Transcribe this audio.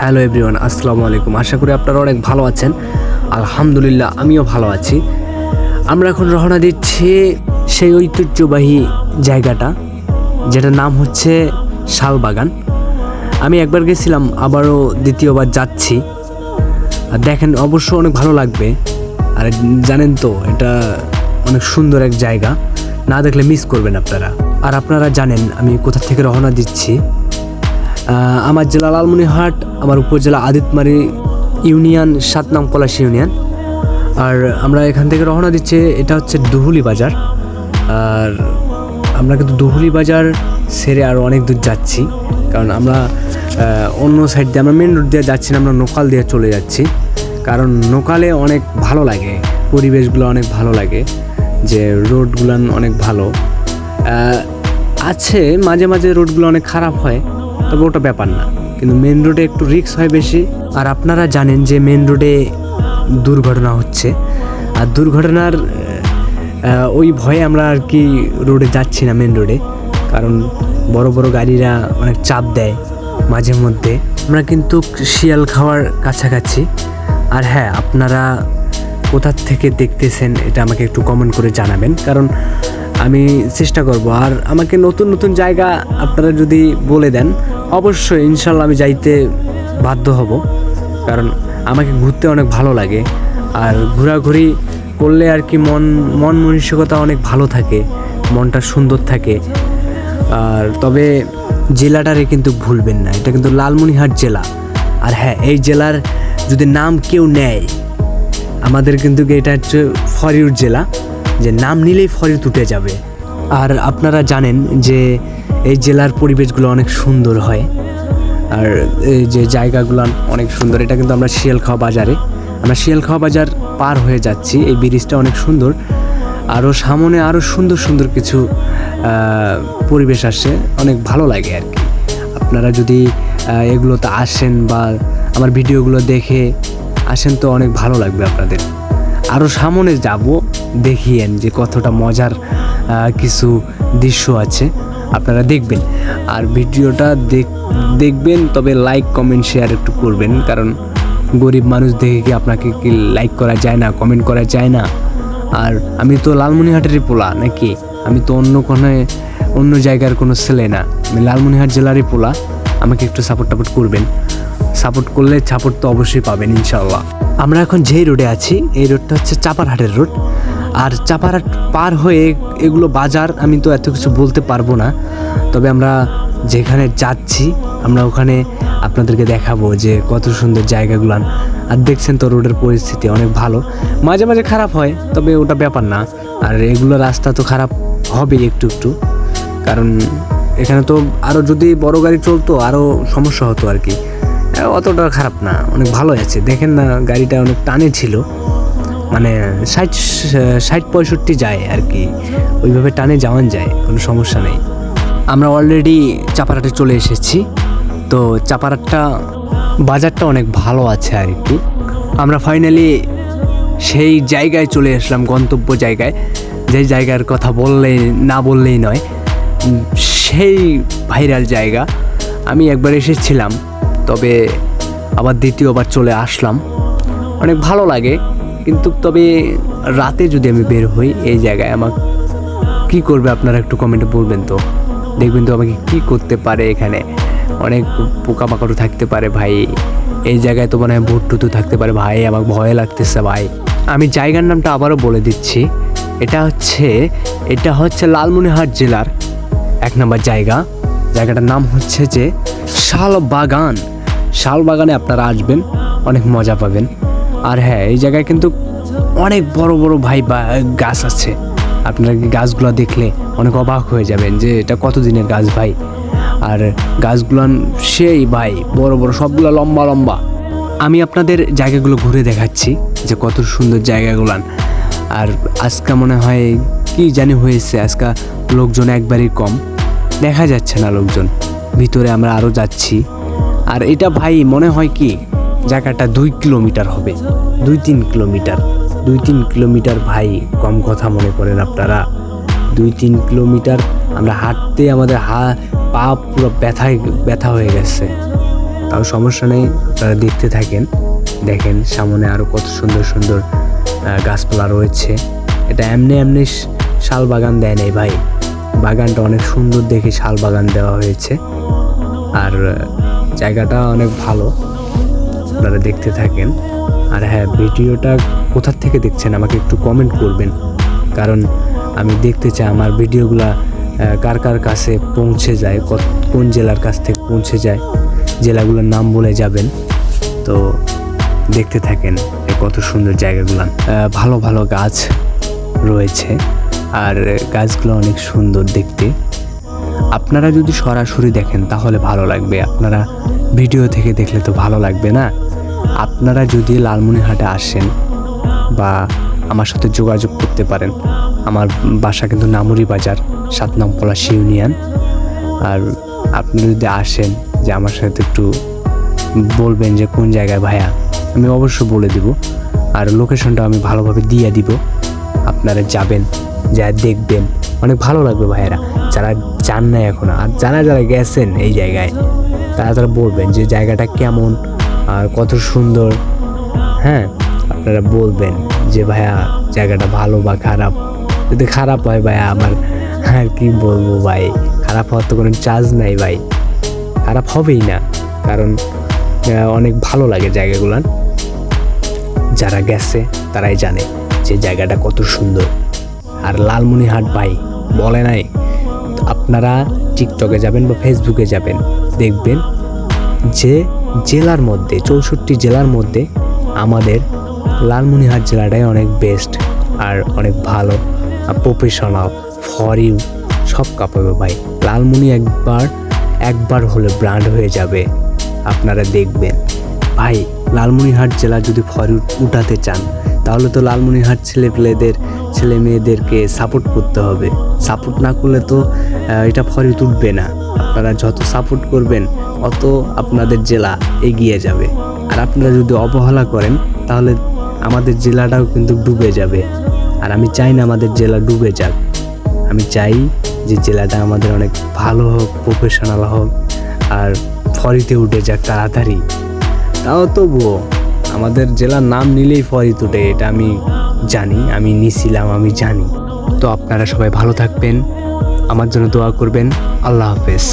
Hello everyone, আসসালামু আলাইকুম। আশা করি আপনারা অনেক ভালো আছেন। আলহামদুলিল্লাহ, আমিও ভালো আছি। আমরা এখন রওনা দিচ্ছি সেই ঐতিহ্যবাহী জায়গাটা, যেটার নাম হচ্ছে শালবাগান। আমি একবার গেছিলাম, আবারও দ্বিতীয়বার যাচ্ছি। আর দেখেন, অবশ্য অনেক ভালো লাগবে। আর জানেন তো, এটা অনেক সুন্দর এক জায়গা। না দেখলে মিস করবেন আপনারা। আর আপনারা জানেন, আমি কোথা থেকে রওনা দিচ্ছি। আমার জেলা লালমনিরহাট, আমার উপজেলা আদিতমারি ইউনিয়ন, সাত নং পলাশী ইউনিয়ন। আর আমরা এখান থেকে রওনা দিচ্ছি, এটা হচ্ছে দুহুলি বাজার। আর আমরা কিন্তু দুহুলি বাজার সেরে আরও অনেক দূর যাচ্ছি, কারণ আমরা অন্য সাইড দিয়ে, আমরা মেন রোড দিয়ে যাচ্ছি না, আমরা নোকাল দিয়ে চলে যাচ্ছি। কারণ নোকালে অনেক ভালো লাগে, পরিবেশগুলো অনেক ভালো লাগে, যে রোডগুলো অনেক ভালো। আছে, মাঝে মাঝে রোডগুলো অনেক খারাপ হয় তবে ওটা ব্যাপার না। কিন্তু মেন রোডে একটু রিস্ক হয় বেশি। আর আপনারা জানেন যে মেন রোডে দুর্ঘটনা হচ্ছে। আর দুর্ঘটনার ওই ভয়ে আমরা আর কি রোডে যাচ্ছি না মেন রোডে কারণ বড় বড় গাড়িরা অনেক চাপ দেয় মাঝে মধ্যে। আমরা কিন্তু শিয়াল খাওয়ার কাছাকাছি। আর হ্যাঁ আপনারা কোথার থেকে দেখতেছেন এটা আমাকে একটু কমেন্ট করে জানাবেন। কারণ আমি চেষ্টা করব। আর আমাকে নতুন নতুন জায়গা আপনারা যদি বলে দেন অবশ্যই, ইনশাল্লাহ আমি যাইতে বাধ্য হব। কারণ আমাকে ঘুরতে অনেক ভালো লাগে। আর ঘোরাঘুরি করলে আর কি মন মন মানসিকতা অনেক ভালো থাকে, মনটা সুন্দর থাকে। আর তবে জেলাটারে কিন্তু ভুলবেন না, এটা কিন্তু লালমনিরহাট জেলা। আর হ্যাঁ এই জেলার যদি নাম কেউ নেয়, আমাদের কিন্তু এটা হচ্ছে ফরিউর জেলা, যে নাম নিলেই ফরিউর উঠে যাবে। আর আপনারা জানেন যে এই জেলার পরিবেশগুলো অনেক সুন্দর হয়। আর এই যে জায়গাগুলো অনেক সুন্দর, এটা কিন্তু আমরা শিয়ালখাওয়া বাজারে। আমরা শিয়ালখাওয়া বাজার পার হয়ে যাচ্ছি, এই ব্রিজটা অনেক সুন্দর। আরও সামনে আরও সুন্দর সুন্দর কিছু পরিবেশ আসে, অনেক ভালো লাগে আর কি। আপনারা যদি এগুলোতে আসেন বা আমার ভিডিওগুলো দেখে আসেন তো অনেক ভালো লাগবে আপনাদের। আরও সামনে যাব, দেখিয়েন যে কতটা মজার কিছু দৃশ্য আছে। আপনারা দেখবেন। আর ভিডিওটা দেখ দেখবেন, তবে লাইক কমেন্ট শেয়ার একটু করবেন। কারণ গরিব মানুষ দেখে কি আপনাকে কি লাইক করা যায় না কমেন্ট করা যায় না? আর আমি তো লালমনিরহাটেরই পোলা নাকি? আমি তো অন্য কোনো অন্য জায়গার কোনো ছেলে না। আমি লালমনিরহাট জেলারই পোলা। আমাকে একটু সাপোর্ট টাপোর্ট করবেন। সাপোর্ট করলে সাপোর্ট তো অবশ্যই পাবেন ইনশাল্লাহ আমরা এখন যেই রোডে আছি, এই রোডটা হচ্ছে চাপারহাটের রোড আর চাপারহাট পার হয়ে এগুলো বাজার, আমি তো এত কিছু বলতে পারব না। তবে আমরা যেখানে যাচ্ছি, আমরা ওখানে আপনাদেরকে দেখাবো যে কত সুন্দর জায়গাগুলান আর দেখছেন তো রোডের পরিস্থিতি অনেক ভালো। মাঝে মাঝে খারাপ হয়, তবে ওটা ব্যাপার না। আর এগুলো রাস্তা তো খারাপ হবেই একটু একটু। কারণ এখানে তো আরও যদি বড় গাড়ি চলতো আরও সমস্যা হতো আর কি। অতটা খারাপ না, অনেক ভালো আছে। দেখেন না, গাড়িটা অনেক টানে ছিল। মানে ষাট ষাট পঁয়ষট্টি যায় আর কি। ওইভাবে টানে যাওয়ান যায়, কোনো সমস্যা নেই। আমরা অলরেডি চাপারাটে চলে এসেছি। তো চাপারাটটা, বাজারটা অনেক ভালো আছে আর কি। আমরা ফাইনালি সেই জায়গায় চলে আসলাম, গন্তব্য জায়গায়। যে জায়গার কথা বললেই না বললেই নয়। সেই ভাইরাল জায়গা। আমি একবার এসেছিলাম, তবে আবার দ্বিতীয়বার চলে আসলাম। অনেক ভালো লাগে। কিন্তু তবে রাতে যদি আমি বের হই এই জায়গায় আমার কি করবে আপনারা একটু কমেন্টে বলবেন তো? দেখবেন তো আমাকে কি করতে পারে এখানে? অনেক পোকামাকড় থাকতে পারে ভাই। এই জায়গায় তো মনে হয় ভুট টুতু থাকতে পারে ভাই আমার ভয় লাগতেছে ভাই। আমি জায়গার নামটা আবারও বলে দিচ্ছি। এটা হচ্ছে এটা হচ্ছে লালমনিরহাট জেলার এক নম্বর জায়গা। জায়গাটার নাম হচ্ছে যে শাল বাগান শাল বাগানে আপনারা আসবেন, অনেক মজা পাবেন। আর হ্যাঁ এই জায়গায় কিন্তু অনেক বড় বড় ভাই গাছ আছে। আপনারা গাছগুলো দেখলে অনেক অবাক হয়ে যাবেন যে এটা কত দিনের গাছ ভাই? আর গাছগুলো সেই ভাই, বড় বড় সবগুলো লম্বা লম্বা। আমি আপনাদের জায়গাগুলো ঘুরে দেখাচ্ছি যে কত সুন্দর জায়গাগুলান। আর আজকে মনে হয় কি জানি হয়েছে, আজকে লোকজন একবারই কম। দেখা যাচ্ছে না লোকজন, ভিতরে আমরা আরও যাচ্ছি। আর এটা ভাই মনে হয় কি জায়গাটা দুই কিলোমিটার হবে। দুই তিন কিলোমিটার। দুই তিন কিলোমিটার ভাই, কম কথা মনে করেন আপনারা। দুই তিন কিলোমিটার, আমরা হাঁটতে আমাদের হা, পা পুরো ব্যথায়, ব্যথা হয়ে গেছে। তাও সমস্যা নেই, আপনারা দেখতে থাকেন। দেখেন সামনে আরও কত সুন্দর সুন্দর গাছপালা রয়েছে। এটা এমনি এমনি শাল বাগান দেয় নাই ভাই। বাগানটা অনেক সুন্দর দেখে শাল বাগান দেওয়া হয়েছে। আর, জায়গাটা অনেক ভালো। আপনারা দেখতে থাকেন। আর হ্যাঁ ভিডিওটা কোথার থেকে দেখছেন আমাকে একটু কমেন্ট করবেন। কারণ আমি দেখতে চাই আমার ভিডিওগুলা কার কার কাছে পৌঁছে যায়, কত- কোন জেলার কাছ থেকে পৌঁছে যায়, জেলাগুলোর নাম বলে যাবেন। তো দেখতে থাকেন কত সুন্দর জায়গাগুলো। ভালো ভালো গাছ রয়েছে, আর গাছগুলো অনেক সুন্দর দেখতে। আপনারা যদি সরাসরি দেখেন, তাহলে ভালো লাগবে। আপনারা ভিডিও থেকে দেখলে তো ভালো লাগবে না? আপনারা যদি লালমনিরহাটে আসেন বা আমার সাথে যোগাযোগ করতে পারেন, আমার বাসা কিন্তু নামুরি বাজার, সাত নং পলাশ ইউনিয়ন। আর আপনি যদি আসেন, যে আমার সাথে একটু বলবেন যে কোন জায়গায় ভাইয়া, আমি অবশ্য বলে দিব। আর লোকেশনটা আমি ভালোভাবে দিয়ে দিব। আপনারা যাবেন যা দেখবেন। অনেক ভালো লাগবে ভাইয়েরা। যারা যান না এখন, আর যারা যারা গেছেন এই জায়গায়, তারা তারা বলবেন যে জায়গাটা কেমন আর কত সুন্দর। হ্যাঁ আপনারা বলবেন যে ভাইয়া জায়গাটা ভালো বা খারাপ। যদি খারাপ হয় ভাইয়া আমার আর কি বলব ভাই, খারাপ হওয়ার তো কোনো চার্জ নাই ভাই। খারাপ হবেই না, কারণ অনেক ভালো লাগে জায়গাগুলান। যারা গেছে তারাই জানে যে জায়গাটা কত সুন্দর। আর লালমনিহাট ভাই বলে নাই। আপনারা টিকটকে যাবেন বা ফেসবুকে যাবেন, দেখবেন যে জেলার মধ্যে, চৌষট্টি জেলার মধ্যে আমাদের লালমনিহাট জেলাটাই অনেক বেস্ট আর অনেক ভালো। প্রফেশনাল ফর ইউ সব কাপাবে ভাই। লালমনি একবার একবার হলে ব্র্যান্ড হয়ে যাবে, আপনারা দেখবেন। ভাই লালমনিহাট জেলা যদি ফর উঠাতে চান তাহলে তো লালমনিরহাট ছেলেপেলেদের ছেলে মেয়েদেরকে সাপোর্ট করতে হবে। সাপোর্ট না করলে তো এটা ফরি তুলবে না। আপনারা যত সাপোর্ট করবেন, অত আপনাদের জেলা এগিয়ে যাবে। আর আপনারা যদি অবহেলা করেন, তাহলে আমাদের জেলাটাও কিন্তু ডুবে যাবে। আর আমি চাই না আমাদের জেলা ডুবে যাক। আমি চাই যে জেলাটা আমাদের অনেক ভালো হোক প্রফেশনাল হোক, আর ফরিতে উঠে যাক তাড়াতাড়ি। তাও তবুও আমাদের জেলার নাম নিলেই ফরিত উঠে এটা আমি জানি, আমি নিছিলাম, আমি জানি। তো আপনারা সবাই ভালো থাকবেন, আমার জন্য দোয়া করবেন, আল্লাহ হাফেজ।